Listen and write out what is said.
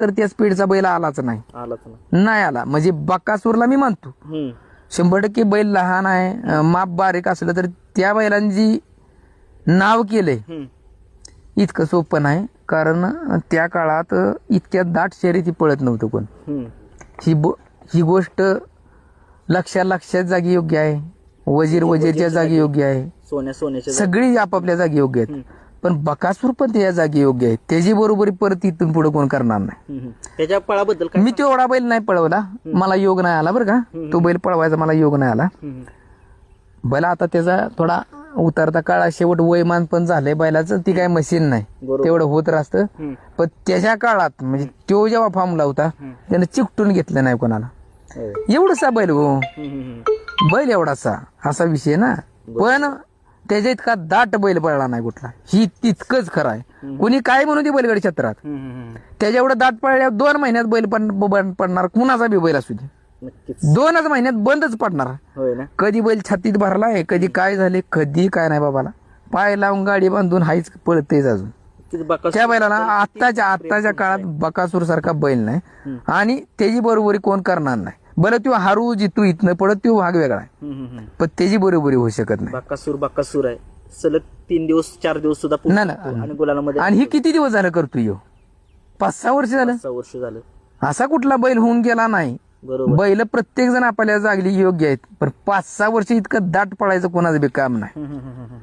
तर त्या स्पीडचा बैल आलाच नाही. आलाच ना नाही आला. म्हणजे बकासूरला मी म्हणतो. हम्म. शंभर टक्के बैल लहान आहे अं, माप बारीक असलं तर त्या बैलांची नाव केलंय. हम्म. इतकं सोपं नाही कारण त्या काळात इतक्या दाट शर्यती पळत नव्हतं कोण. हम्म. ही बो ही गोष्ट लक्षात लक्षात जागी योग्य आहे. वजीर वजीरच्या जागी योग्य आहे. सोन्या सोन्याच्या सगळी आपापल्या जागी योग्य आहेत. पण बकासूर पण त्या जागी योग्य आहे. त्याची बरोबरी परत इथून पुढे कोण करणार नाही. त्याच्या पळाबद्दल काय मी तेवढा बैल नाही पळवला. मला योग नाही आला बरं का. तो बैल पळवायचा मला योग नाही आला. बैल आता त्याचा थोडा उतरता काळ शेवट वयमान पण झालंय बैलाचं. ती काय मशीन नाही. तेवढं होत राहतं. पण त्याच्या काळात म्हणजे तो जेव्हा फॉर्मला होता त्यानं चिकटून घेतलं नाही कोणाला. एवढसा बैल हो. बैल एवढासा. असा विषय ना. पण त्याच्या इतका दाट बैल पडला नाही कुठला. ही तितकंच खरं आहे. कोणी काय म्हणून ती बैलगाडी क्षेत्रात. त्याच्या एवढं दाट पडल्यावर दोन महिन्यात बैल पण पडणार. कुणाचा बी बैल असू दे. दोनच महिन्यात बंदच पडणार. कधी बैल छातीत भरलाय कधी काय झाले कधी काय नाही बाबाला. पाय लावून गाडी बांधून हायच पळतेच अजून. त्या बैलाला आत्ताच्या आत्ताच्या काळात बकासूर सारखा बैल नाही. आणि त्याची बरोबरी कोण करणार नाही. बरं तू हरू जितू इथनं पडत तो भाग वेगळा आहे. पण त्याची बरोबरी होऊ शकत नाही. बाकासूर बाकासूर आहे. सलग तीन दिवस चार दिवस सुद्धा नाही, पोहोचतो नाही. आणि गुलालामध्ये आणि हे किती दिवस झालं करतोय ह्यो? पाच सहा वर्ष झालं? सहा वर्ष झालं. असा कुठला बैल होऊन गेला नाही. बरोबर. बैल प्रत्येक जण आपल्याला जागली योग्य आहेत. पण पाच सहा वर्ष इतकं दाट पडायचं कोणाचं बी काम नाही. हम्म, हम्म, हम्म, हम्म.